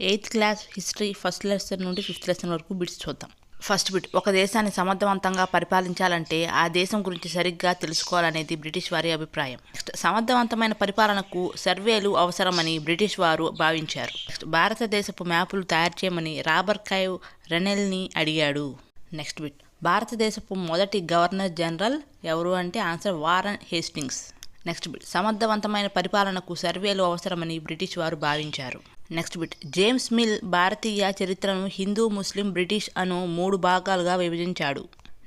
Eighth class history first lesson నుండి fifth lesson వరకు bits చూద్దాం. ఫస్ట్ బిట్ ఒక దేశాన్ని సమర్థవంతంగా పరిపాలించాలంటే ఆ దేశం గురించి సరిగ్గా తెలుసుకోవాలనేది బ్రిటిష్ వారి అభిప్రాయం. నెక్స్ట్ సమర్థవంతమైన పరిపాలనకు సర్వేలు అవసరమని బ్రిటిష్ వారు భావించారు. నెక్స్ట్ భారతదేశపు మ్యాపులు తయారు చేయమని రాబర్ కైవ్ రెనెల్ని అడిగాడు. నెక్స్ట్ బిట్ భారతదేశపు మొదటి గవర్నర్ జనరల్ ఎవరు అంటే answer Warren Hastings. Next bit సమర్థవంతమైన పరిపాలనకు సర్వేలు అవసరమని బ్రిటిష్ వారు భావించారు. నెక్స్ట్ బిట్ జేమ్స్ మిల్ భారతీయ చరిత్రను హిందూ ముస్లిం బ్రిటిష్ అను మూడు భాగాలుగా విభజించాడు.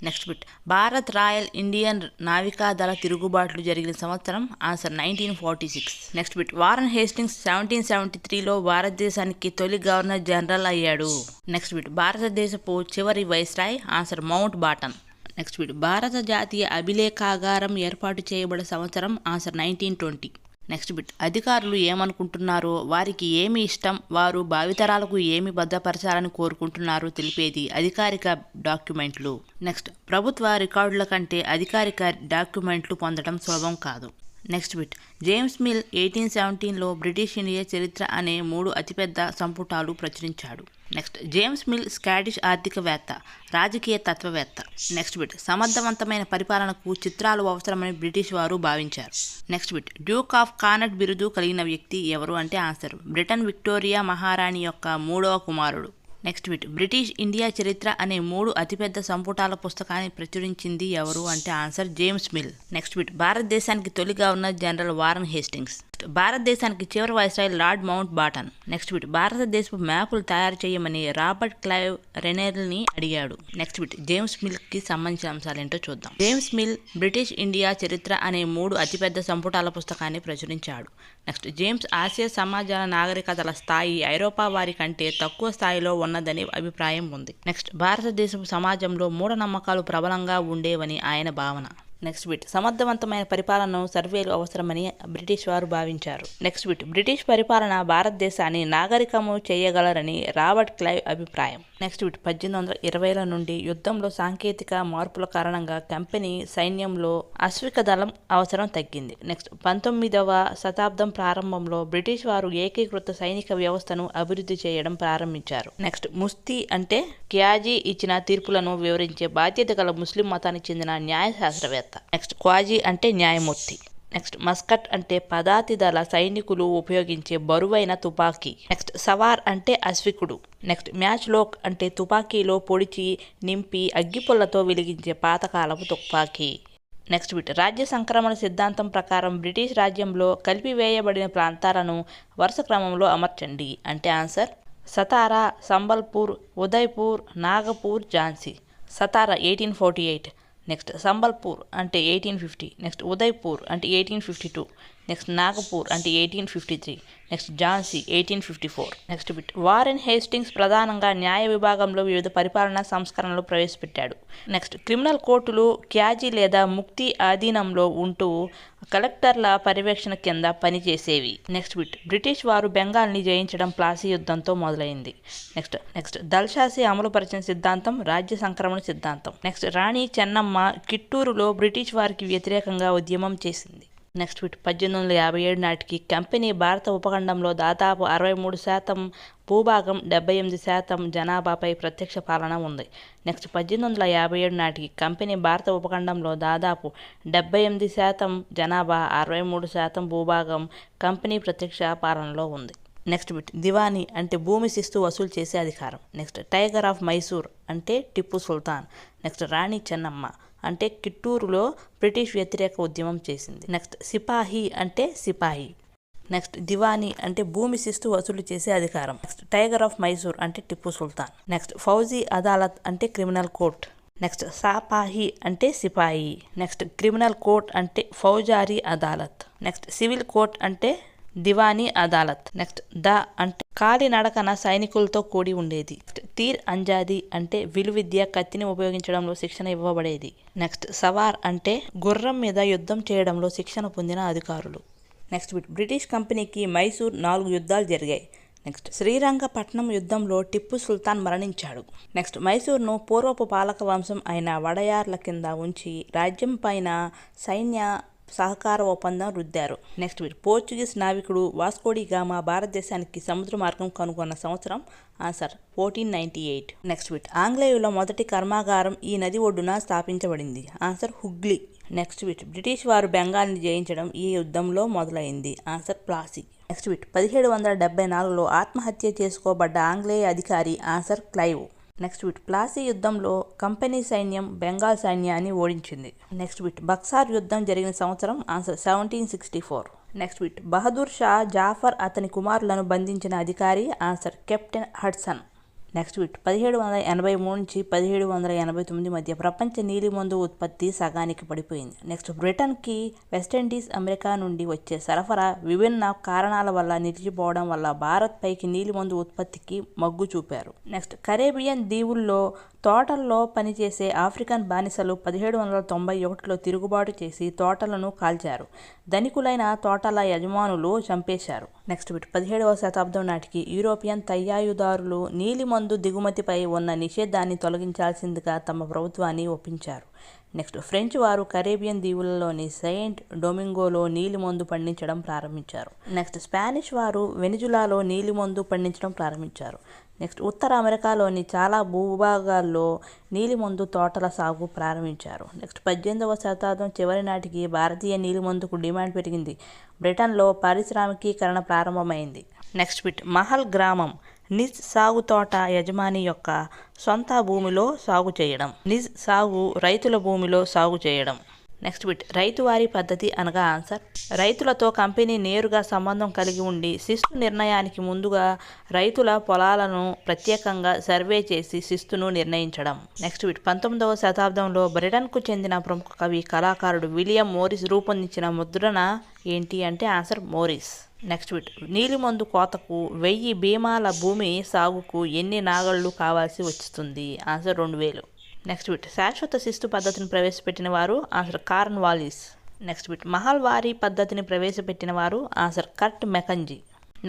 Next bit Bharat royal Indian నావికాదళ తిరుగుబాట్లు జరిగిన సంవత్సరం answer nineteen forty six next bit Warren Hastings seventeen seventy త్రీలో భారతదేశానికి తొలి గవర్నర్ జనరల్ అయ్యాడు. నెక్స్ట్ బిట్ భారతదేశపు చివరి viceroy answer Mountbatten. Next bit భారత జాతీయ అభిలేఖాగారం ఏర్పాటు చేయబడిన సంవత్సరం answer nineteen twenty next bit. అధికారులు ఏమనుకుంటున్నారో వారికి ఏమి ఇష్టం వారు భావితరాలకు ఏమి భద్రపరచాలని కోరుకుంటున్నారో తెలిపేది అధికారిక డాక్యుమెంట్లు. నెక్స్ట్ ప్రభుత్వ రికార్డుల కంటే అధికారిక డాక్యుమెంట్లు పొందడం సులభం కాదు. Next bit James Mill eighteen సెవెంటీన్లో బ్రిటిష్ ఇండియా చరిత్ర అనే మూడు అతిపెద్ద సంపుటాలు ప్రచురించాడు. నెక్స్ట్ జేమ్స్ మిల్ స్కాటిష్ ఆర్థికవేత్త రాజకీయ తత్వవేత్త. నెక్స్ట్ బిట్ సమర్థవంతమైన పరిపాలనకు చిత్రాలు అవసరమని బ్రిటిష్ వారు భావించారు. Next bit duke of Connaught బిరుదు కలిగిన వ్యక్తి ఎవరు అంటే ఆన్సర్. బ్రిటన్ విక్టోరియా మహారాణి యొక్క మూడవ కుమారుడు. నెక్స్ట్ బిట్ బ్రిటిష్ ఇండియా చరిత్ర అనే మూడు అతిపెద్ద సంపుటాల పుస్తకాన్ని ప్రచురించింది ఎవరు అంటే answer James Mill next bit భారతదేశానికి తొలి గవర్నర్ జనరల్ వారన్ హేస్టింగ్స్. భారతదేశానికి చివరి viceroy lord Mountbatten. Next bit భారతదేశపు మ్యాపులు తయారు చేయమని రాబర్ట్ క్లైవ్ రెనెల్ని అడిగాడు. నెక్స్ట్ బిట్ జేమ్స్ మిల్కి సంబంధించిన అంశాలు ఏంటో చూద్దాం. జేమ్స్ మిల్ బ్రిటిష్ ఇండియా చరిత్ర అనే మూడు అతిపెద్ద సంపుటాల పుస్తకాన్ని ప్రచురించాడు. నెక్స్ట్ జేమ్స్ ఆసియా సమాజాల నాగరికతల స్థాయి ఐరోపా వారి కంటే తక్కువ స్థాయిలో ఉన్నదని అభిప్రాయం ఉంది. నెక్స్ట్ భారతదేశపు సమాజంలో మూఢనమ్మకాలు ప్రబలంగా ఉండేవని ఆయన భావన. నెక్స్ట్ బిట్ సమర్థవంతమైన పరిపాలన సర్వేలు అవసరమని బ్రిటిష్ వారు భావించారు. నెక్స్ట్ బిట్ బ్రిటిష్ పరిపాలన భారతదేశాన్ని నాగరికము చేయగలరని రాబర్ట్ క్లైవ్ అభిప్రాయం. నెక్స్ట్ బిట్ పద్దెనిమిది వందల ఇరవైల నుండి యుద్ధంలో సాంకేతిక మార్పుల కారణంగా కంపెనీ సైన్యంలో అశ్విక దళం అవసరం తగ్గింది. నెక్స్ట్ పంతొమ్మిదవ శతాబ్దం ప్రారంభంలో బ్రిటిష్ వారు ఏకీకృత సైనిక వ్యవస్థను అభివృద్ధి చేయడం ప్రారంభించారు. నెక్స్ట్ ముస్తీ అంటే క్యాజీ ఇచ్చిన తీర్పులను వివరించే బాధ్యత గల ముస్లిం మతానికి చెందిన న్యాయశాస్త్రవేత్త. నెక్స్ట్ క్వాజీ అంటే న్యాయమూర్తి. నెక్స్ట్ మస్కట్ అంటే పదాతి దళ సైనికులు ఉపయోగించే బరువైన తుపాకీ. నెక్స్ట్ సవార్ అంటే అశ్వికుడు. నెక్స్ట్ మ్యాచ్ లోక్ అంటే తుపాకీలో పొడిచి నింపి అగ్గిపుల్లతో వెలిగించే పాతకాలపు తుపాకీ. నెక్స్ట్ బిట్ రాజ్య సంక్రమణ సిద్ధాంతం ప్రకారం బ్రిటిష్ రాజ్యంలో కలిపివేయబడిన ప్రాంతాలను వరుస క్రమంలో అమర్చండి. అంటే answer Satara Sambalpur Udaipur Nagpur Jhansi. Satara eighteen forty eight. Next Sambalpur అంటే ఎయిటీన్ ఫిఫ్టీ నెక్స్ట్ ఉదయ్పూర్ అంటే eighteen fifty two next Nagpur అంటే eighteen fifty three next Jhansi eighteen fifty four next bit Warren Hastings ప్రధానంగా న్యాయ విభాగంలో వివిధ పరిపాలనా సంస్కరణలు ప్రవేశపెట్టాడు. Next criminal కోర్టులు క్యాజీ లేదా ముక్తి ఆధీనంలో ఉంటూ కలెక్టర్ల పర్యవేక్షణ కింద పనిచేసేవి. నెక్స్ట్ బిట్ బ్రిటిష్ వారు బెంగాల్ని జయించడం ప్లాసీ యుద్ధంతో మొదలైంది. నెక్స్ట్ నెక్స్ట్ దల్షాసి అమలుపరిచిన సిద్ధాంతం రాజ్య సంక్రమణ సిద్ధాంతం. నెక్స్ట్ రాణి చెన్నమ్మ కిట్టూరులో బ్రిటిష్ వారికి వ్యతిరేకంగా ఉద్యమం చేసింది. నెక్స్ట్ బిట్ పద్దెనిమిది వందల యాభై ఏడు నాటికి కంపెనీ భారత ఉపఖండంలో దాదాపు అరవై మూడు శాతం భూభాగం డెబ్బై ఎనిమిది శాతం జనాభాపై ప్రత్యక్ష పాలన ఉంది. నెక్స్ట్ పద్దెనిమిది వందల యాభై ఏడు నాటికి కంపెనీ భారత ఉపఖండంలో దాదాపు డెబ్బై ఎనిమిది శాతం జనాభా అరవై మూడు శాతం భూభాగం కంపెనీ ప్రత్యక్ష పాలనలో ఉంది. నెక్స్ట్ బిట్ దివానీ అంటే భూమి శిస్తు వసూలు చేసే అధికారం. నెక్స్ట్ టైగర్ ఆఫ్ మైసూర్ అంటే టిప్పు సుల్తాన్. నెక్స్ట్ రాణి చెన్నమ్మ. అంటే కిట్టూరులో బ్రిటిష్ వ్యతిరేక ఉద్యమం చేసింది. నెక్స్ట్ సిపాహి అంటే సిపాయి నెక్స్ట్ దివానీ అంటే భూమి శిస్తు వసూలు చేసే అధికారం. నెక్స్ట్ టైగర్ ఆఫ్ మైసూర్ అంటే టిప్పు సుల్తాన్. నెక్స్ట్ ఫౌజీ అదాలత్ అంటే క్రిమినల్ కోర్ట్. నెక్స్ట్ సాపాహి అంటే సిపాయి. నెక్స్ట్ క్రిమినల్ కోర్ట్ అంటే Faujdari Adalat. Next civil court అంటే దివానీ అదాలత్. నెక్స్ట్ ద అంటే కాలినడకన సైనికులతో కూడి ఉండేది. తీర్ అంజాది అంటే విలువిద్య కత్తిని ఉపయోగించడంలో శిక్షణ ఇవ్వబడేది. నెక్స్ట్ సవార్ అంటే గుర్రం మీద యుద్ధం చేయడంలో శిక్షణ పొందిన అధికారులు. నెక్స్ట్ బ్రిటిష్ కంపెనీకి మైసూర్ నాలుగు యుద్ధాలు జరిగాయి. నెక్స్ట్ శ్రీరంగపట్నం యుద్ధంలో టిప్పు సుల్తాన్ మరణించాడు. నెక్స్ట్ మైసూర్ను పూర్వపు పాలక వంశం అయిన వడయార్ల కింద ఉంచి రాజ్యం పైన సైన్య సహకార ఒప్పందం రుద్దారు. నెక్స్ట్ బిట్ పోర్చుగీస్ నావికుడు వాస్కోడి గామా భారతదేశానికి సముద్ర మార్గం కనుగొన్న సంవత్సరం answer fourteen ninety eight. Next bit ఆంగ్లేయుల మొదటి కర్మాగారం ఈ నది ఒడ్డున స్థాపించబడింది. Answer Hooghly. Next bit British వారు బెంగాల్ని జయించడం ఈ యుద్ధంలో మొదలైంది. ఆన్సర్ ప్లాసీ. నెక్స్ట్ వీట్ పదిహేడు వందల డెబ్బై నాలుగులో ఆత్మహత్య చేసుకోబడ్డ ఆంగ్లేయ అధికారి answer Clive. Next bit. Plassey యుద్ధంలో కంపెనీ సైన్యం బెంగాల్ సైన్యాన్ని ఓడించింది. Next bit. బక్సార్ యుద్ధం జరిగిన సంవత్సరం answer seventeen sixty four. Next bit. Bahadur Shah Zafar అతని కుమారులను బంధించిన అధికారి answer captain Hodson. Next bit పదిహేడు వందల ఎనభై మూడు నుంచి పదిహేడు వందల ఎనభై తొమ్మిది మధ్య ప్రపంచ నీలిమందు ఉత్పత్తి సగానికి పడిపోయింది. నెక్స్ట్ బ్రిటన్కి వెస్టిండీస్ అమెరికా నుండి వచ్చే సరఫరా విభిన్న కారణాల వల్ల నిలిచిపోవడం వల్ల భారత్ పైకి నీలిమందు ఉత్పత్తికి మగ్గు చూపారు. నెక్స్ట్ కరేబియన్ దీవుల్లో తోటల్లో పనిచేసే ఆఫ్రికన్ బానిసలు పదిహేడు వందల తొంభై ఒకటిలో తిరుగుబాటు చేసి తోటలను కాల్చారు. ధనికులైన తోటల యజమానులు చంపేశారు. Next bit. పదిహేడవ శతాబ్దం నాటికి యూరోపియన్ తయ్యాయుదారులు నీలిమందు దిగుమతిపై ఉన్న నిషేధాన్ని తొలగించాల్సిందిగా తమ ప్రభుత్వాన్ని ఒప్పించారు. నెక్స్ట్ ఫ్రెంచ్ వారు కరేబియన్ దీవులలోని సెయింట్ డొమింగోలో నీలిమందు పండించడం ప్రారంభించారు. నెక్స్ట్ స్పానిష్ వారు వెనిజులాలో నీలిమందు పండించడం ప్రారంభించారు. నెక్స్ట్ ఉత్తర అమెరికాలోని చాలా భూభాగాల్లో నీలిమందు తోటల సాగు ప్రారంభించారు. నెక్స్ట్ పద్దెనిమిదవ శతాబ్దం చివరి నాటికి భారతీయ నీలిమందుకు డిమాండ్ పెరిగింది. బ్రిటన్లో పారిశ్రామికీకరణ ప్రారంభమైంది. నెక్స్ట్ బిట్ మహల్ గ్రామం నిజ్ సాగు తోట యజమాని యొక్క సొంత భూమిలో సాగు చేయడం నిజ్ సాగు రైతుల భూమిలో సాగు చేయడం. నెక్స్ట్ బిట్ రైతువారీ పద్ధతి అనగా ఆన్సర్ రైతులతో కంపెనీ నేరుగా సంబంధం కలిగి ఉండి శిస్తు నిర్ణయానికి ముందుగా రైతుల పొలాలను ప్రత్యేకంగా సర్వే చేసి శిస్తును నిర్ణయించడం. నెక్స్ట్ బిట్ పంతొమ్మిదవ శతాబ్దంలో బ్రిటన్కు చెందిన ప్రముఖ కవి కళాకారుడు విలియం మోరిస్ రూపొందించిన ముద్రణ ఏంటి అంటే ఆన్సర్ మోరిస్. నెక్స్ట్ బిట్ నీలిమందు కోతకు వెయ్యి భీమాల భూమి సాగుకు ఎన్ని నాగళ్ళు కావాల్సి వస్తుంది ఆన్సర్ రెండు వేలు. నెక్స్ట్ బిట్ శాశ్వత శిస్తు పద్ధతిని ప్రవేశపెట్టిన వారు answer Cornwallis. Next bit Mahalwari పద్ధతిని ప్రవేశపెట్టిన వారు ఆన్సర్ కర్ట్ మెకంజీ.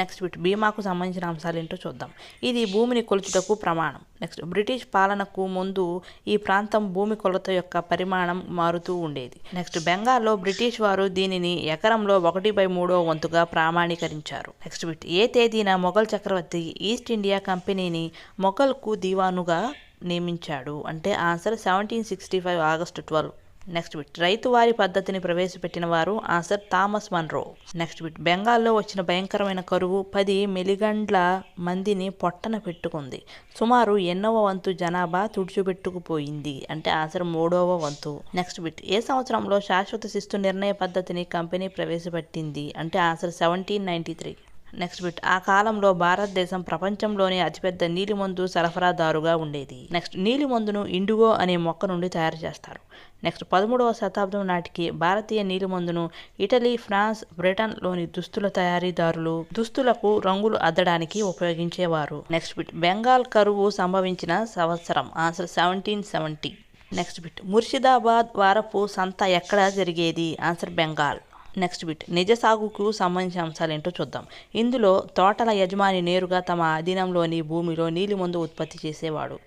నెక్స్ట్ బిట్ బీమాకు సంబంధించిన అంశాలు ఏంటో చూద్దాం. ఇది భూమిని కొలుచుటకు ప్రమాణం. నెక్స్ట్ బ్రిటిష్ పాలనకు ముందు ఈ ప్రాంతం భూమి కొలత యొక్క పరిమాణం మారుతూ ఉండేది. నెక్స్ట్ బెంగాల్లో బ్రిటిష్ వారు దీనిని ఎకరంలో ఒకటి బై మూడో వంతుగా ప్రామాణీకరించారు. నెక్స్ట్ బిట్ ఏ తేదీన మొఘల్ చక్రవర్తి ఈస్ట్ ఇండియా కంపెనీని మొఘల్కు దీవానుగా నియమించాడు. అంటే answer seventeen sixty five August twelve. Next bit. Ryotwari పద్ధతిని ప్రవేశపెట్టిన వారు answer Thomas Munro. Next bit. బెంగాల్లో వచ్చిన భయంకరమైన కరువు పది మిలిగండ్ల మందిని పొట్టన పెట్టుకుంది. సుమారు ఎన్నవ వంతు జనాభా తుడిచిపెట్టుకుపోయింది. అంటే ఆన్సర్ మూడవ వంతు. Next bit. ఏ సంవత్సరంలో శాశ్వత శిస్తు నిర్ణయ పద్ధతిని కంపెనీ ప్రవేశపెట్టింది? అంటే answer seventeen ninety three. Next bit ఆ కాలంలో భారతదేశం ప్రపంచంలోనే అతిపెద్ద నీలిమందు సరఫరాదారుగా ఉండేది. నెక్స్ట్ నీలిమందును ఇండిగో అనే మొక్క నుండి తయారు చేస్తారు. నెక్స్ట్ పదమూడవ శతాబ్దం నాటికి భారతీయ నీలిమందును ఇటలీ ఫ్రాన్స్ బ్రిటన్లోని దుస్తుల తయారీదారులు దుస్తులకు రంగులు అద్దడానికి ఉపయోగించేవారు. నెక్స్ట్ బిట్ బెంగాల్ కరువు సంభవించిన సంవత్సరం. Answer seventeen seventy next bit Murshidabad వారపు సంత ఎక్కడ జరిగేది? ఆన్సర్ బెంగాల్ నెక్స్ట్ బిట్ నిజ సాగుకు సంబంధించిన అంశాలు ఏంటో చూద్దాం. ఇందులో తోటల యజమాని నేరుగా తమ అధీనంలోని భూమిలో నీలిమందు ఉత్పత్తి చేసేవాడు.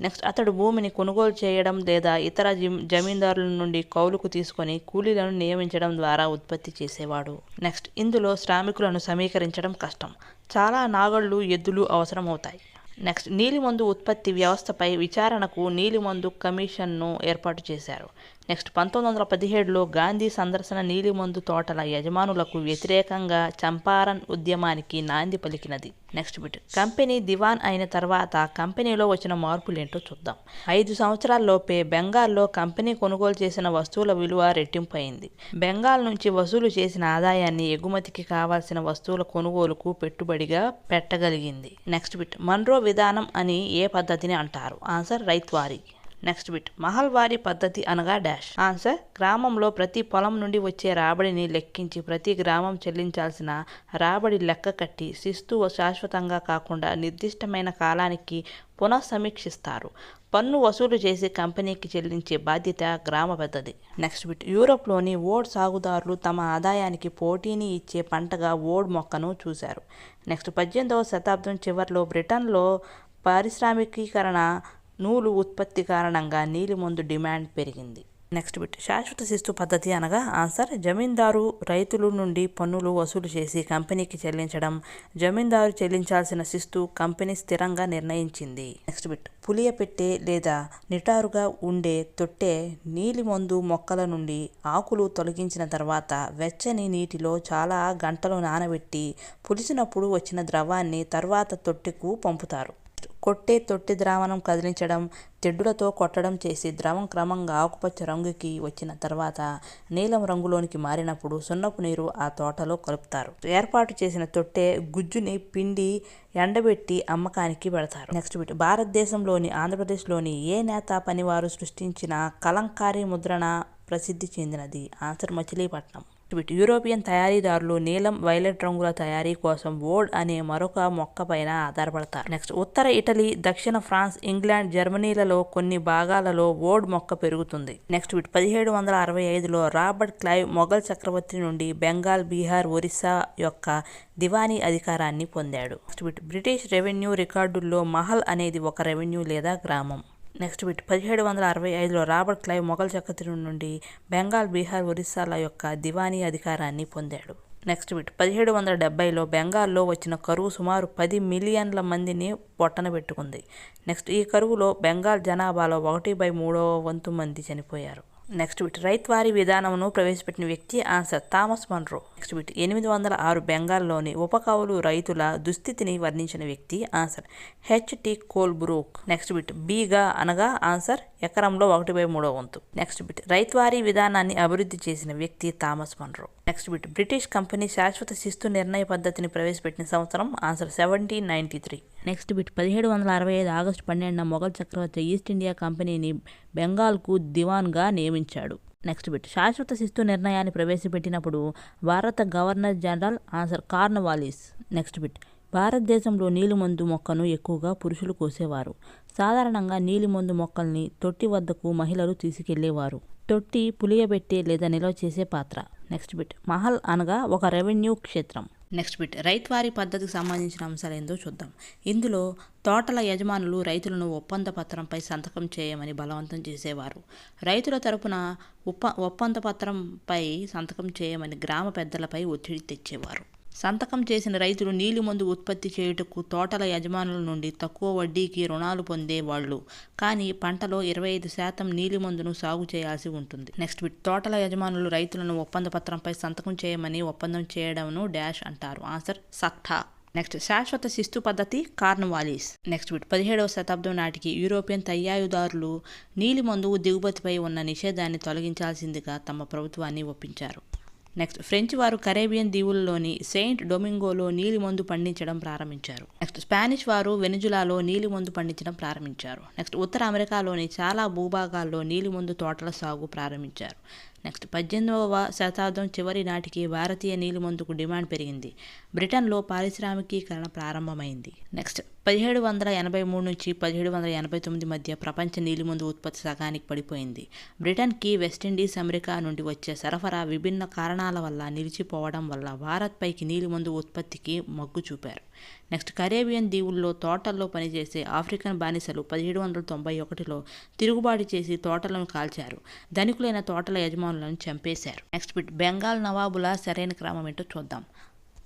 నెక్స్ట్ అతడు భూమిని కొనుగోలు చేయడం లేదా ఇతర జమీందారుల నుండి కౌలుకు తీసుకొని కూలీలను నియమించడం ద్వారా ఉత్పత్తి చేసేవాడు. నెక్స్ట్ ఇందులో శ్రామికులను సమీకరించడం కష్టం. చాలా నాగళ్ళు ఎద్దులు అవసరమవుతాయి. నెక్స్ట్ నీలిమందు ఉత్పత్తి వ్యవస్థపై విచారణకు నీలిమందు కమిషన్ను ఏర్పాటు చేశారు. నెక్స్ట్ పంతొమ్మిది వందల పదిహేడులో గాంధీ సందర్శన నీలిమందు తోటల యజమానులకు వ్యతిరేకంగా చంపారన్ ఉద్యమానికి నాంది పలికినది. Next bit. కంపెనీ దివాన్ అయిన తర్వాత కంపెనీలో వచ్చిన మార్పులేంటో చూద్దాం. ఐదు సంవత్సరాల్లోపే బెంగాల్లో కంపెనీ కొనుగోలు చేసిన వస్తువుల విలువ రెట్టింపు అయింది బెంగాల్ నుంచి వసూలు చేసిన ఆదాయాన్ని ఎగుమతికి కావాల్సిన వస్తువుల కొనుగోలుకు పెట్టుబడిగా పెట్టగలిగింది. Next bit. మన్రో విధానం అని ఏ పద్ధతిని అంటారు? Answer Ryotwari. Next bit Mahalwari పద్ధతి అనగా డాష్. ఆన్సర్ గ్రామంలో ప్రతి పొలం నుండి వచ్చే రాబడిని లెక్కించి ప్రతి గ్రామం చెల్లించాల్సిన రాబడి లెక్క కట్టి శిస్తు శాశ్వతంగా కాకుండా నిర్దిష్టమైన కాలానికి పునఃసమీక్షిస్తారు. పన్ను వసూలు చేసి కంపెనీకి చెల్లించే బాధ్యత గ్రామ పెద్దది. నెక్స్ట్ బిట్ యూరోప్లోని ఓడ్ సాగుదారులు తమ ఆదాయానికి పోటీని ఇచ్చే పంటగా ఓడ్ మొక్కను చూశారు. నెక్స్ట్ పద్దెనిమిదవ శతాబ్దం చివరిలో బ్రిటన్లో పారిశ్రామికీకరణ నూలు ఉత్పత్తి కారణంగా నీలిమందు డిమాండ్ పెరిగింది. Next bit. శాశ్వత శిస్తు పద్ధతి అనగా ఆన్సర్ జమీందారు రైతుల నుండి పన్నులు వసూలు చేసి కంపెనీకి చెల్లించడం జమీందారు చెల్లించాల్సిన శిస్తు కంపెనీ స్థిరంగా నిర్ణయించింది. Next bit. పులియపెట్టె లేదా నిటారుగా ఉండే తొట్టె నీలిమందు మొక్కల నుండి ఆకులు తొలగించిన తర్వాత వెచ్చని నీటిలో చాలా గంటలు నానబెట్టి పులిసినప్పుడు వచ్చిన ద్రవాన్ని తర్వాత తొట్టెకు పంపుతారు. కొట్టే తొట్టి ద్రావణం కదిలించడం తెడ్డులతో కొట్టడం చేసి ద్రవం క్రమంగా ఆకుపచ్చ రంగుకి వచ్చిన తర్వాత నీలం రంగులోనికి మారినప్పుడు సున్నపు నీరు ఆ తోటలో కలుపుతారు. ఏర్పాటు చేసిన తొట్టె గుజ్జుని పిండి ఎండబెట్టి అమ్మకానికి పెడతారు. నెక్స్ట్ బిట్ భారతదేశంలోని ఆంధ్రప్రదేశ్లోని ఏ నేత పనివారు సృష్టించిన కలంకారీ ముద్రణ ప్రసిద్ధి చెందినది? ఆన్సర్ మచిలీపట్నం. ట్వీట్ యూరోపియన్ తయారీదారులు నీలం వైలెట్ రంగుల తయారీ కోసం ఓడ్ అనే మరొక మొక్క పైన ఆధారపడతారు. నెక్స్ట్ ఉత్తర ఇటలీ దక్షిణ ఫ్రాన్స్ ఇంగ్లాండ్ జర్మనీలలో కొన్ని భాగాలలో ఓడ్ మొక్క పెరుగుతుంది. నెక్స్ట్ వీట్ పదిహేడు వందల అరవై ఐదులో రాబర్ట్ క్లైవ్ మొఘల్ చక్రవర్తి నుండి బెంగాల్ బీహార్ ఒరిస్సా యొక్క దివానీ అధికారాన్ని పొందాడు. నెక్స్ట్ బిట్ బ్రిటిష్ రెవెన్యూ రికార్డుల్లో మహల్ అనేది ఒక రెవెన్యూ లేదా గ్రామం. నెక్స్ట్ బిట్ పదిహేడు వందల అరవై ఐదులో రాబర్ట్ క్లైవ్ మొఘల్ చక్రవర్తి నుండి బెంగాల్ బీహార్ ఒరిస్సాల యొక్క దివానీ అధికారాన్ని పొందాడు. నెక్స్ట్ బిట్ పదిహేడు వందల డెబ్బైలో బెంగాల్లో వచ్చిన కరువు సుమారు పది మిలియన్ల మందిని పొట్టన పెట్టుకుంది. నెక్స్ట్ ఈ కరువులో బెంగాల్ జనాభాలో ఒకటి బై మూడవ వంతు మంది చనిపోయారు. నెక్స్ట్ బిట్ రైత్వారీ విధానమును ప్రవేశపెట్టిన వ్యక్తి answer Thomas Munro. Next bit ఎనిమిది వందల ఆరు బెంగాల్లోని ఉపకవులు రైతుల దుస్థితిని వర్ణించిన వ్యక్తి answer H T Colebrooke. Next bit bigha అనగా ఆన్సర్ ఎకరంలో ఒకటి బై మూడో వంతు. నెక్స్ట్ బిట్ రైత్వారీ విధానాన్ని అభివృద్ధి చేసిన వ్యక్తి Thomas Munro. Next bit British company శాశ్వత శిస్తు నిర్ణయ పద్ధతిని ప్రవేశపెట్టిన సంవత్సరం answer seventeen ninety three. Next bit. పదిహేడు వందల అరవై ఐదు ఆగస్టు పన్నెండున మొఘల్ చక్రవర్తి ఈస్ట్ ఇండియా కంపెనీని బెంగాల్కు దివాన్గా నియమించాడు. Next bit. శాశ్వత శిస్తు నిర్ణయాన్ని ప్రవేశపెట్టినప్పుడు భారత governor general answer Cornwallis. Next bit. భారతదేశంలో నీలిమందు మొక్కను ఎక్కువగా పురుషులు కోసేవారు. సాధారణంగా నీలిమందు మొక్కల్ని తొట్టి వద్దకు మహిళలు తీసుకెళ్ళేవారు. తొట్టి పులియబెట్టే లేదా నిల్వ చేసే పాత్ర. Next bit. మహల్ అనగా ఒక రెవెన్యూ క్షేత్రం. నెక్స్ట్ బిట్ వారి పద్ధతికి సంబంధించిన అంశాలు ఏందో చూద్దాం. ఇందులో తోటల యజమానులు రైతులను ఒప్పంద పత్రంపై సంతకం చేయమని బలవంతం చేసేవారు. రైతుల తరపున ఒప్ప ఒప్పంద పత్రంపై సంతకం చేయమని గ్రామ పెద్దలపై ఒత్తిడి తెచ్చేవారు. సంతకం చేసిన రైతులు నీలిమందు ఉత్పత్తి చేయుటకు తోటల యజమానుల నుండి తక్కువ వడ్డీకి రుణాలు పొందేవాళ్ళు. కానీ పంటలో ఇరవై ఐదు శాతం నీలిమందును సాగు చేయాల్సి ఉంటుంది. నెక్స్ట్ బిట్ తోటల యజమానులు రైతులను ఒప్పంద పత్రంపై సంతకం చేయమని ఒప్పందం చేయడంను డాష్ అంటారు. ఆన్సర్ సక్ఠా నెక్స్ట్ శాశ్వత శిస్తు పద్ధతి కార్నవాలీస్. నెక్స్ట్ బిట్ పదిహేడవ శతాబ్దం నాటికి యూరోపియన్ తయ్యాయుదారులు నీలిమందు దిగుమతిపై ఉన్న నిషేధాన్ని తొలగించాల్సిందిగా తమ ప్రభుత్వాన్ని ఒప్పించారు. నెక్స్ట్ ఫ్రెంచ్ వారు కరేబియన్ దీవుల్లోని సెయింట్ డొమింగోలో నీలిమందు పండించడం ప్రారంభించారు. నెక్స్ట్ స్పానిష్ వారు వెనుజులాలో నీలిమందు పండించడం ప్రారంభించారు. నెక్స్ట్ ఉత్తర అమెరికాలోని చాలా భూభాగాల్లో నీలిమందు తోటల సాగు ప్రారంభించారు. నెక్స్ట్ పద్దెనిమిదవ శతాబ్దం చివరి నాటికి భారతీయ నీలిమందుకు డిమాండ్ పెరిగింది. బ్రిటన్లో పారిశ్రామికీకరణ ప్రారంభమైంది. నెక్స్ట్ పదిహేడు వందల ఎనభై మూడు నుంచి పదిహేడు వందల ఎనభై తొమ్మిది మధ్య ప్రపంచ నీలిమందు ఉత్పత్తి సగానికి పడిపోయింది. బ్రిటన్కి వెస్టిండీస్ అమెరికా నుండి వచ్చే సరఫరా విభిన్న కారణాల వల్ల నిలిచిపోవడం వల్ల భారత్పైకి నీలిమందు ఉత్పత్తికి మొగ్గు చూపారు. నెక్స్ట్ కరేబియన్ దీవుల్లో తోటల్లో పనిచేసే ఆఫ్రికన్ బానిసలు పదిహేడు వందల తొంభై ఒకటిలో తిరుగుబాటు చేసి తోటలను కాల్చారు. ధనికులైన తోటల యజమానులను చంపేశారు. నెక్స్ట్ బిట్ బెంగాల్ నవాబుల సరైన క్రమం ఏంటో చూద్దాం.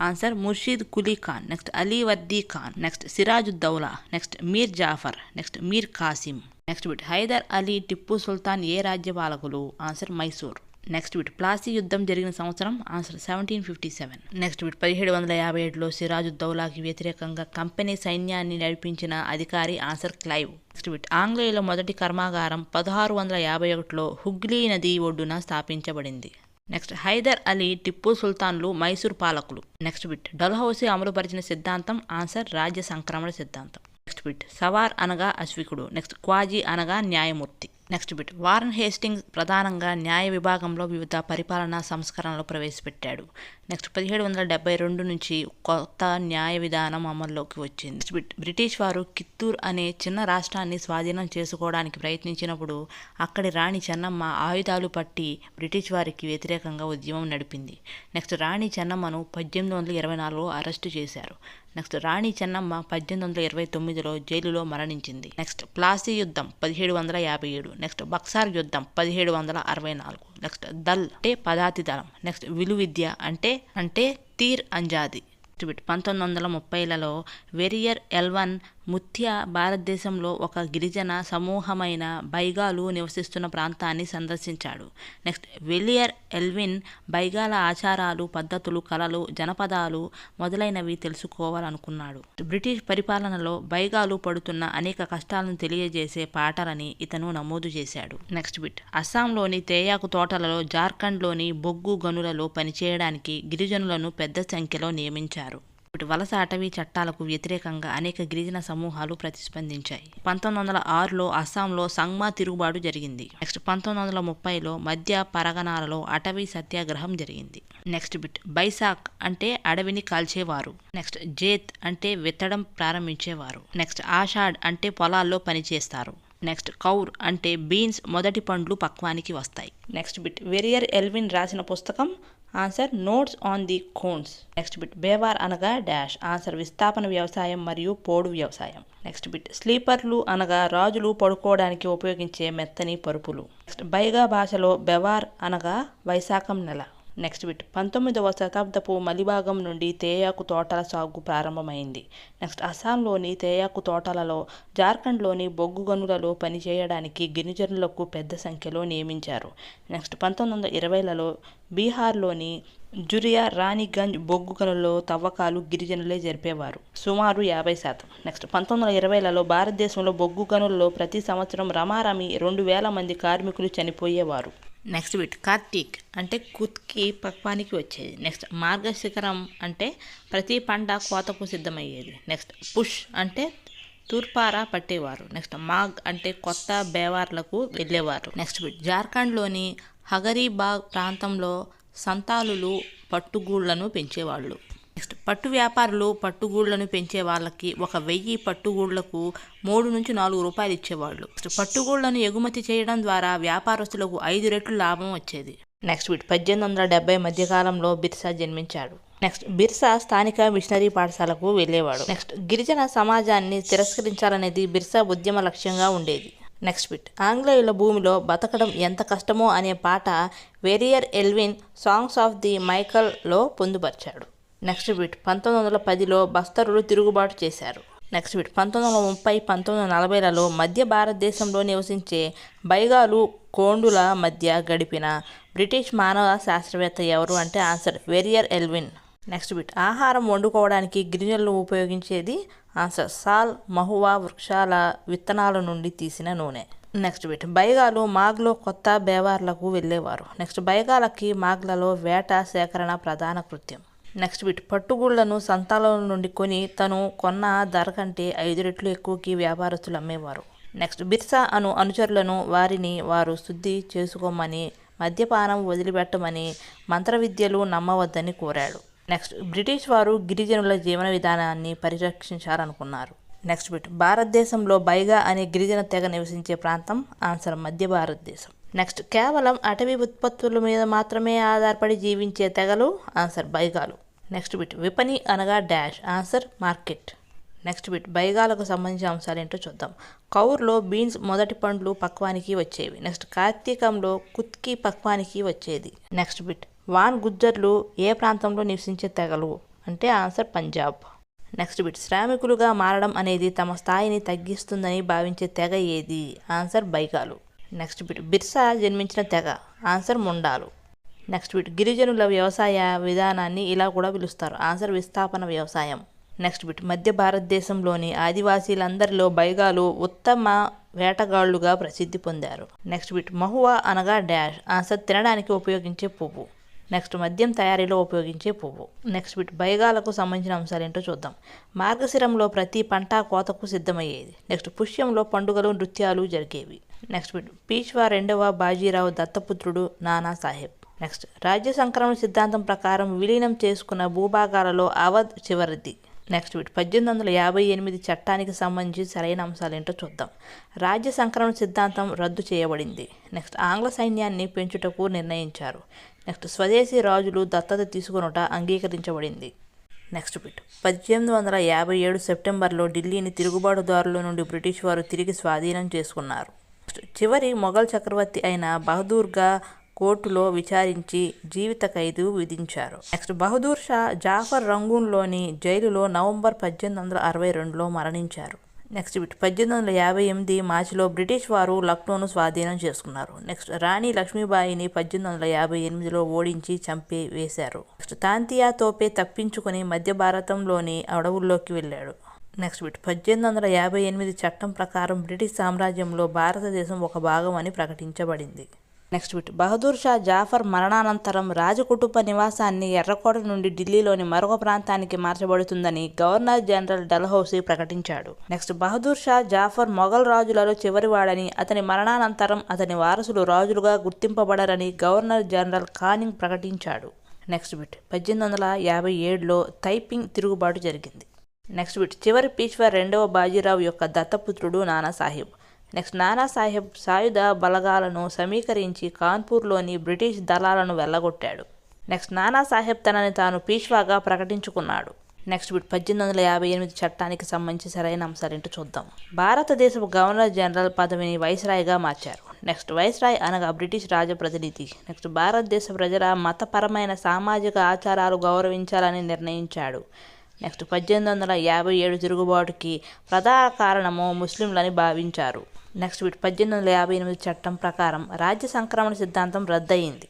Answer Murshid Quli Khan. Next Alivardi Khan. Next Sirajuddaulah next Mir Jafar. Next Mir Qasim. Next bit Hyder Ali Tipu Sultan ఏ రాజ్యపాలకులు? Answer Mysore. Next bit Plassey యుద్ధం జరిగిన సంవత్సరం answer seventeen fifty seven next bit పదిహేడు వందల యాభై ఏడులో సిరాజుద్దౌలాకి వ్యతిరేకంగా company సైన్యాన్ని నడిపించిన అధికారి ఆన్సర్ క్లైవ్ నెక్స్ట్ వీట్ ఆంగ్లేయుల మొదటి కర్మాగారం పదహారు వందల యాభై ఒకటిలో హుగ్లీ నది ఒడ్డున స్థాపించబడింది. నెక్స్ట్ హైదర్ అలీ టిప్పు సుల్తాన్లు మైసూర్ పాలకులు. నెక్స్ట్ బిట్ డల్హౌసీ అమలుపరిచిన సిద్ధాంతం ఆన్సర్ రాజ్య సంక్రమణ సిద్ధాంతం. నెక్స్ట్ బిట్ సవార్ అనగా అశ్వికుడు. నెక్స్ట్ క్వాజీ అనగా న్యాయమూర్తి. Next bit. వారన్ హేస్టింగ్స్ ప్రధానంగా న్యాయ విభాగంలో వివిధ పరిపాలనా సంస్కరణలు ప్రవేశపెట్టాడు. నెక్స్ట్ పదిహేడు వందల డెబ్బై రెండు నుంచి కొత్త న్యాయ విధానం అమల్లోకి వచ్చింది. బ్రిటిష్ వారు కిత్తూర్ అనే చిన్న రాష్ట్రాన్ని స్వాధీనం చేసుకోవడానికి ప్రయత్నించినప్పుడు అక్కడి రాణి చెన్నమ్మ ఆయుధాలు పట్టి బ్రిటిష్ వారికి వ్యతిరేకంగా ఉద్యమం నడిపింది. నెక్స్ట్ రాణి చెన్నమ్మను పద్దెనిమిది వందల ఇరవై నాలుగులో అరెస్టు చేశారు. నెక్స్ట్ రాణి చెన్నమ్మ పద్దెనిమిది వందల ఇరవై తొమ్మిదిలో జైలులో మరణించింది. నెక్స్ట్ ప్లాసీ యుద్ధం పదిహేడు వందల యాభై ఏడు. నెక్స్ట్ బక్సార్ యుద్ధం పదిహేడు వందల అరవై నాలుగు. నెక్స్ట్ దల్ అంటే పదాతి దళం. నెక్స్ట్ విలువిద్య అంటే అంటే తీర్ అంజాది. పంతొమ్మిది వందల ముప్పైలలో వెరియర్ ఎల్వన్ ముత్య భారతదేశంలో ఒక గిరిజన సమూహమైన బైగాలు నివసిస్తున్న ప్రాంతాన్ని సందర్శించాడు. నెక్స్ట్ వెలియర్ ఎల్విన్ బైగాల ఆచారాలు పద్ధతులు కళలు జనపదాలు మొదలైనవి తెలుసుకోవాలనుకున్నాడు. బ్రిటిష్ పరిపాలనలో బైగాలు పడుతున్న అనేక కష్టాలను తెలియజేసే పాటలని ఇతను నమోదు చేశాడు. నెక్స్ట్ బిట్ అస్సాంలోని తేయాకు తోటలలో జార్ఖండ్లోని బొగ్గు గనులలో పనిచేయడానికి గిరిజనులను పెద్ద సంఖ్యలో నియమించారు. ఇప్పటి వలస అటవీ చట్టాలకు వ్యతిరేకంగా అనేక గిరిజన సమూహాలు ప్రతిస్పందించాయి. పంతొమ్మిది వందల ఆరులో అస్సాంలో సంగ్మా తిరుగుబాటు జరిగింది. నెక్స్ట్ పంతొమ్మిది వందల ముప్పైలో మధ్య పరగణాలలో అటవీ సత్యాగ్రహం జరిగింది. నెక్స్ట్ బిట్ బైసాక్ అంటే అడవిని కాల్చేవారు. నెక్స్ట్ జేత్ అంటే విత్తడం ప్రారంభించేవారు. నెక్స్ట్ ఆషాఢ్ అంటే పొలాల్లో పనిచేస్తారు. నెక్స్ట్ కౌర్ అంటే బీన్స్ మొదటి పండ్లు పక్వానికి వస్తాయి. నెక్స్ట్ బిట్ వెరియర్ ఎల్విన్ రాసిన పుస్తకం answer notes on the Konds next bit bewar అనగా డాష్ ఆన్సర్ విస్థాపన వ్యవసాయం మరియు పోడు వ్యవసాయం. నెక్స్ట్ బిట్ స్లీపర్లు అనగా రాజులు పడుకోవడానికి ఉపయోగించే మెత్తని పరుపులు. నెక్స్ట్ బైగా భాషలో బెవార్ అనగా వైశాఖం నెల. నెక్స్ట్ బిట్ పంతొమ్మిదవ శతాబ్దపు మలిభాగం నుండి తేయాకు తోటల సాగు ప్రారంభమైంది. నెక్స్ట్ అస్సాంలోని తేయాకు తోటలలో జార్ఖండ్లోని బొగ్గు గనులలో పనిచేయడానికి గిరిజనులకు పెద్ద సంఖ్యలో నియమించారు. నెక్స్ట్ పంతొమ్మిది వందల ఇరవైలలో బీహార్లోని జురియా రాణిగంజ్ బొగ్గు గనుల్లో తవ్వకాలు గిరిజనులే జరిపేవారు. సుమారు యాభై శాతం. నెక్స్ట్ పంతొమ్మిది వందల ఇరవైలలో భారతదేశంలో బొగ్గు గనుల్లో ప్రతి సంవత్సరం రమారమి రెండు వేల మంది కార్మికులు చనిపోయేవారు. నెక్స్ట్ బిట్ కార్తీక్ అంటే కుత్కి పక్వానికి వచ్చేది. నెక్స్ట్ మార్గశిఖరం అంటే ప్రతి పంట కోతకు సిద్ధమయ్యేది. నెక్స్ట్ పుష్ అంటే తూర్పారా పట్టేవారు. నెక్స్ట్ మాగ్ అంటే కొత్త బేవార్లకు వెళ్ళేవారు. నెక్స్ట్ బిట్ జార్ఖండ్లోని హగరీబాగ్ ప్రాంతంలో సంతాలులు పట్టుగూళ్ళను పెంచేవాళ్ళు. పట్టు వ్యాపారులు పట్టుగూళ్ళను పెంచే వాళ్ళకి ఒక వెయ్యి పట్టుగూళ్ళకు మూడు నుంచి నాలుగు రూపాయలు ఇచ్చేవాళ్ళు. పట్టుగూళ్ళను ఎగుమతి చేయడం ద్వారా వ్యాపారస్తులకు ఐదు రెట్లు లాభం వచ్చేది. నెక్స్ట్ బిట్ పద్దెనిమిది వందల డెబ్బై మధ్యకాలంలో బిర్సా జన్మించాడు. నెక్స్ట్ బిర్సా స్థానిక మిషనరీ పాఠశాలకు వెళ్ళేవాడు. నెక్స్ట్ గిరిజన సమాజాన్ని తిరస్కరించాలనేది బిర్సా ఉద్యమ లక్ష్యంగా ఉండేది. నెక్స్ట్ బిట్ ఆంగ్లేయుల భూమిలో బతకడం ఎంత కష్టమో అనే పాట Verrier Elwin songs of the మైకల్లో పొందుపరిచాడు. నెక్స్ట్ బిట్ పంతొమ్మిది వందల పదిలో బస్తరులు తిరుగుబాటు చేశారు. నెక్స్ట్ బిట్ పంతొమ్మిది వందల ముప్పై పంతొమ్మిది వందల నలభైలలో మధ్య భారతదేశంలో నివసించే బైగాలు కోండుల మధ్య గడిపిన బ్రిటిష్ మానవ శాస్త్రవేత్త ఎవరు అంటే answer Verrier Elwin. Next bit ఆహారం వండుకోవడానికి గిరిజనులు ఉపయోగించేది ఆన్సర్ సాల్ మహువా వృక్షాల విత్తనాల నుండి తీసిన నూనె. నెక్స్ట్ బిట్ బైగాలు మాగ్లో కొత్త బేవార్లకు వెళ్ళేవారు. నెక్స్ట్ బైగాలకి మాగ్లలో వేట సేకరణ ప్రధాన కృత్యం. నెక్స్ట్ బిట్ పట్టుగుళ్ళను సంతాలం నుండి కొని తను కొన్న ధర కంటే ఐదు రెట్లు ఎక్కువకి వ్యాపారస్తులు అమ్మేవారు. నెక్స్ట్ బిర్సా అను అనుచరులను వారిని వారు శుద్ధి చేసుకోమని మద్యపానం వదిలిపెట్టమని మంత్రవిద్యలు నమ్మవద్దని కోరాడు. నెక్స్ట్ బ్రిటిష్ వారు గిరిజనుల జీవన విధానాన్ని పరిరక్షించాలనుకున్నారు నెక్స్ట్ బిట్ భారతదేశంలో బైగా అనే గిరిజన తెగ నివసించే ప్రాంతం ఆన్సర్ మధ్య భారతదేశం. నెక్స్ట్ కేవలం అటవీ ఉత్పత్తుల మీద మాత్రమే ఆధారపడి జీవించే తెగలు ఆన్సర్ బైగాలు. నెక్స్ట్ బిట్ విపణి అనగా dash answer market. Next bit బైగాలకు సంబంధించిన అంశాలు ఏంటో చూద్దాం. కౌర్లో బీన్స్ మొదటి పండ్లు పక్వానికి వచ్చేవి. నెక్స్ట్ కార్తీకంలో కుత్కి పక్వానికి వచ్చేది. నెక్స్ట్ బిట్ వాన్ గుజ్జర్లు ఏ ప్రాంతంలో నివసించే తెగలు? అంటే ఆన్సర్ పంజాబ్. నెక్స్ట్ బిట్ శ్రామికులుగా మారడం అనేది తమ స్థాయిని తగ్గిస్తుందని భావించే తెగ ఏది? ఆన్సర్ బైగాలు. నెక్స్ట్ బిట్ బిర్సా జన్మించిన తెగ. ఆన్సర్ ముండాలు. నెక్స్ట్ బిట్ గిరిజనుల వ్యవసాయ విధానాన్ని ఇలా కూడా పిలుస్తారు. ఆన్సర్ విస్థాపన వ్యవసాయం. నెక్స్ట్ బిట్ మధ్య భారతదేశంలోని ఆదివాసీలందరిలో బైగాలు ఉత్తమ వేటగాళ్ళుగా ప్రసిద్ధి పొందారు. నెక్స్ట్ బిట్ మహువా అనగా డాష్. ఆన్సర్ తినడానికి ఉపయోగించే పువ్వు. నెక్స్ట్ మద్యం తయారీలో ఉపయోగించే పువ్వు. నెక్స్ట్ బిట్ బైగాలకు సంబంధించిన అంశాలు ఏంటో చూద్దాం. మార్గశిరంలో ప్రతి పంట కోతకు సిద్ధమయ్యేది. నెక్స్ట్ పుష్యంలో పండుగలు నృత్యాలు జరిగేవి. నెక్స్ట్ బిట్ పీష్వా రెండవ బాజీరావు దత్తపుత్రుడు నానా సాహెబ్ నెక్స్ట్. రాజ్య సంక్రమణ సిద్ధాంతం ప్రకారం విలీనం చేసుకున్న భూభాగాలలో అవధ్ చివరిది. నెక్స్ట్ వీటి పద్దెనిమిది వందల యాభై ఎనిమిది చట్టానికి సంబంధించి సరైన అంశాలు ఏంటో చూద్దాం. రాజ్య సంక్రమణ సిద్ధాంతం రద్దు చేయబడింది. నెక్స్ట్. ఆంగ్ల సైన్యాన్ని పెంచుటకు నిర్ణయించారు. నెక్స్ట్. స్వదేశీ రాజులు దత్తత తీసుకొనుట అంగీకరించబడింది. నెక్స్ట్ బిట్ పద్దెనిమిది వందల యాభై ఏడు సెప్టెంబర్లో ఢిల్లీని తిరుగుబాటుదారుల నుండి బ్రిటిష్ వారు తిరిగి స్వాధీనం చేసుకున్నారు. చివరి మొఘల్ చక్రవర్తి అయిన బహదూర్గా కోర్టులో విచారించి జీవిత ఖైదు విధించారు. నెక్స్ట్ బహదూర్ షా జాఫర్ రంగూన్లోని జైలులో నవంబర్ పద్దెనిమిది వందల అరవై రెండులో మరణించారు. నెక్స్ట్ పద్దెనిమిది వందల యాభై ఎనిమిది మార్చిలో బ్రిటిష్ వారు లక్నోను స్వాధీనం చేసుకున్నారు. నెక్స్ట్ రాణి లక్ష్మీబాయిని పద్దెనిమిది వందల యాభై ఎనిమిదిలో ఓడించి చంపి వేశారు. నెక్స్ట్ తాంతియా తోపే తప్పించుకుని మధ్య భారతంలోని అడవుల్లోకి వెళ్ళాడు. నెక్స్ట్ బిట్ పద్దెనిమిది వందల యాభై ఎనిమిది చట్టం ప్రకారం బ్రిటిష్ సామ్రాజ్యంలో భారతదేశం ఒక భాగం అని ప్రకటించబడింది. నెక్స్ట్ బిట్ బహదూర్ షా జాఫర్ మరణానంతరం రాజకుటుంబ నివాసాన్ని ఎర్రకోట నుండి ఢిల్లీలోని మరొక ప్రాంతానికి మార్చబడుతుందని గవర్నర్ జనరల్ డల్హౌసీ ప్రకటించాడు. నెక్స్ట్ బహదూర్ షా జాఫర్ మొఘల్ రాజులలో చివరివాడని అతని మరణానంతరం అతని వారసులు రాజులుగా గుర్తింపబడరని గవర్నర్ జనరల్ కానింగ్ ప్రకటించాడు. నెక్స్ట్ బిట్ పద్దెనిమిది వందల యాభై ఏడులో తైపింగ్ తిరుగుబాటు జరిగింది. నెక్స్ట్ బిట్ చివరి పీష్వా రెండవ బాజీరావు యొక్క దత్తపుత్రుడు నానాసాహెబ్. నెక్స్ట్ నానాసాహెబ్ సాయుధ బలగాలను సమీకరించి కాన్పూర్లోని బ్రిటిష్ దళాలను వెళ్ళగొట్టాడు. నెక్స్ట్ నానాసాహెబ్ తనని తాను పీష్వాగా ప్రకటించుకున్నాడు. నెక్స్ట్ బిట్ పద్దెనిమిది వందల యాభై ఎనిమిది చట్టానికి సంబంధించి సరైన అంశాలు ఏంటో చూద్దాం. భారతదేశపు గవర్నర్ జనరల్ పదవిని వైస్రాయ్గా మార్చారు. నెక్స్ట్ వైస్రాయ్ అనగా బ్రిటిష్ రాజప్రతినిధి. నెక్స్ట్ భారతదేశ ప్రజల మతపరమైన సామాజిక ఆచారాలు గౌరవించాలని నిర్ణయించాడు. నెక్స్ట్ పద్దెనిమిది వందల యాభై ఏడు తిరుగుబాటుకి ప్రధాన కారణము ముస్లింలని భావించారు. నెక్స్ట్ వీటి పద్దెనిమిది వందల యాభై ఎనిమిది చట్టం ప్రకారం రాజ్య సంక్రమణ సిద్ధాంతం రద్దయింది.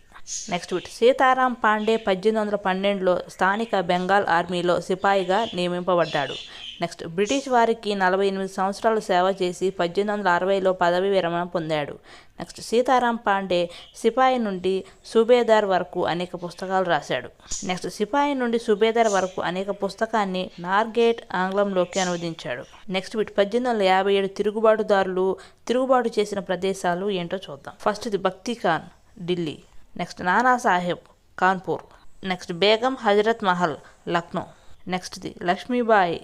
నెక్స్ట్ వీటి. సీతారాం పాండే పద్దెనిమిది వందల పన్నెండులో స్థానిక బెంగాల్ ఆర్మీలో సిపాయిగా నియమింపబడ్డాడు. నెక్స్ట్ బ్రిటిష్ వారికి నలభై ఎనిమిది సంవత్సరాలు సేవ చేసి పద్దెనిమిది వందల అరవైలో పదవి విరమణ పొందాడు. నెక్స్ట్ సీతారాం పాండే సిపాయి నుండి సుబేదార్ వరకు అనేక పుస్తకాలు రాశాడు. నెక్స్ట్ సిపాయి నుండి సుబేదార్ వరకు అనేక పుస్తకాన్ని నార్గేట్ ఆంగ్లంలోకి అనువదించాడు. నెక్స్ట్ వీటి పద్దెనిమిది వందల యాభై ఏడు తిరుగుబాటుదారులు తిరుగుబాటు చేసిన ప్రదేశాలు ఏంటో చూద్దాం. ఫస్ట్ ఇది భక్తి Khan Delhi. Next Nana Sahib Kanpur. Next Begum Hazrat Mahal Lucknow. నెక్స్ట్ది Lakshmibai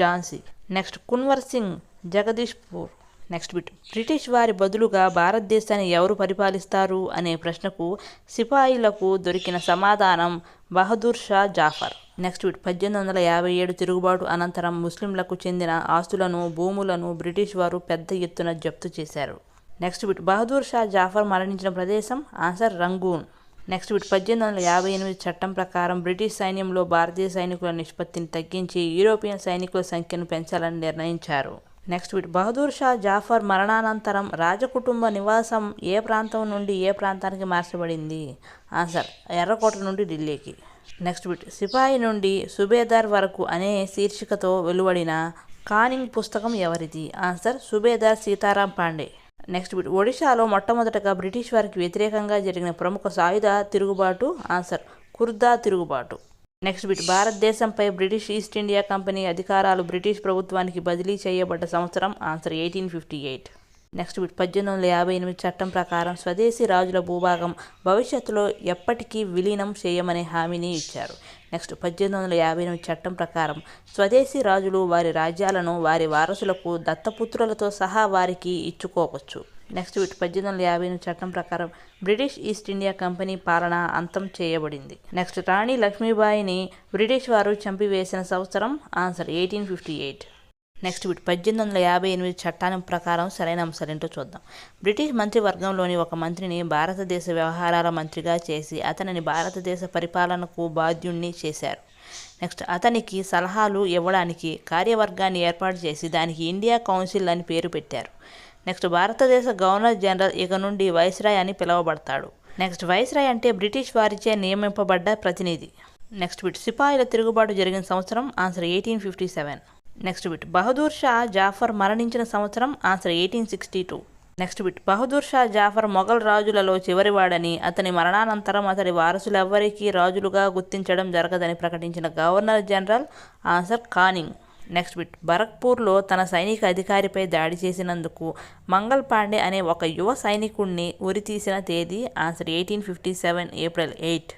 Jhansi. Next Kunwar Singh Jagdishpur. Next bit British వారి బదులుగా భారతదేశాన్ని ఎవరు పరిపాలిస్తారు అనే ప్రశ్నకు సిపాయిలకు దొరికిన సమాధానం బహదూర్ షా జాఫర్. నెక్స్ట్ బిట్ పద్దెనిమిది వందల యాభై ఏడు తిరుగుబాటు అనంతరం ముస్లింలకు చెందిన ఆస్తులను భూములను బ్రిటిష్ వారు పెద్ద ఎత్తున జప్తు చేశారు. Next bit. బహదూర్ షా జాఫర్ మరణించిన ప్రదేశం ఆన్సర్ రంగూన్. Next bit. పద్దెనిమిది వందల యాభై ఎనిమిది చట్టం ప్రకారం బ్రిటిష్ సైన్యంలో భారతీయ సైనికుల నిష్పత్తిని తగ్గించి యూరోపియన్ సైనికుల సంఖ్యను పెంచాలని నిర్ణయించారు. Next bit. బహదూర్ షా జాఫర్ మరణానంతరం రాజకుటుంబ నివాసం ఏ ప్రాంతం నుండి ఏ ప్రాంతానికి మార్చబడింది? ఆన్సర్. ఎర్రకోట నుండి ఢిల్లీకి. Next bit. సిపాయి నుండి సుబేదార్ వరకు అనే శీర్షికతో వెలువడిన కానింగ్ పుస్తకం ఎవరిది? Answer. Subedar Sitaram Pande. Next bit ఒడిశాలో మొట్టమొదటగా బ్రిటిష్ వారికి వ్యతిరేకంగా జరిగిన ప్రముఖ సాయుధ తిరుగుబాటు ఆన్సర్ కుర్దా తిరుగుబాటు. నెక్స్ట్ బిట్ భారతదేశంపై బ్రిటిష్ ఈస్ట్ ఇండియా కంపెనీ అధికారాలు బ్రిటిష్ ప్రభుత్వానికి బదిలీ చేయబడ్డ సంవత్సరం answer eighteen fifty eight. Next bit పద్దెనిమిది వందల యాభై ఎనిమిది చట్టం ప్రకారం స్వదేశీ రాజుల భూభాగం భవిష్యత్తులో ఎప్పటికీ విలీనం చేయమనే హామీని ఇచ్చారు. నెక్స్ట్ పద్దెనిమిది వందల యాభై ఎనిమిది చట్టం ప్రకారం స్వదేశీ రాజులు వారి రాజ్యాలను వారి వారసులకు దత్తపుత్రులతో సహా వారికి ఇచ్చుకోవచ్చు. నెక్స్ట్ వీటి పద్దెనిమిది వందల యాభై ఎనిమిది చట్టం ప్రకారం బ్రిటిష్ ఈస్ట్ ఇండియా కంపెనీ పాలన అంతం చేయబడింది. నెక్స్ట్ రాణి లక్ష్మీబాయిని బ్రిటిష్ వారు చంపివేసిన సంవత్సరం answer eighteen fifty eight. Next వీటి పద్దెనిమిది వందల యాభై ఎనిమిది చట్టాల ప్రకారం సరైన అంశాలేంటో చూద్దాం. బ్రిటిష్ మంత్రివర్గంలోని ఒక మంత్రిని భారతదేశ వ్యవహారాల మంత్రిగా చేసి అతనిని భారతదేశ పరిపాలనకు బాధ్యుణ్ణి చేశారు. నెక్స్ట్ అతనికి సలహాలు ఇవ్వడానికి కార్యవర్గాన్ని ఏర్పాటు చేసి దానికి ఇండియా కౌన్సిల్ అని పేరు పెట్టారు. నెక్స్ట్ భారతదేశ గవర్నర్ జనరల్ ఇక నుండి వైస్రాయ్ అని పిలువబడతాడు. నెక్స్ట్ వైస్రాయ్ అంటే బ్రిటిష్ వారిచే నియమింపబడ్డ ప్రతినిధి. నెక్స్ట్ బిట్ సిపాయిల తిరుగుబాటు జరిగిన సంవత్సరం answer eighteen fifty seven. Next bit Bahadur Shah Zafar మరణించిన సంవత్సరం answer eighteen sixty two next bit Bahadur Shah Zafar Mughal రాజులలో చివరివాడని అతని మరణానంతరం అతని వారసులెవ్వరికీ రాజులుగా గుర్తించడం జరగదని ప్రకటించిన governor general answer Canning. Next bit భరత్పూర్లో తన సైనిక అధికారిపై దాడి చేసినందుకు మంగల్ పాండే అనే ఒక యువ సైనికుడిని ఉరితీసిన తేదీ answer eighteen fifty seven April eight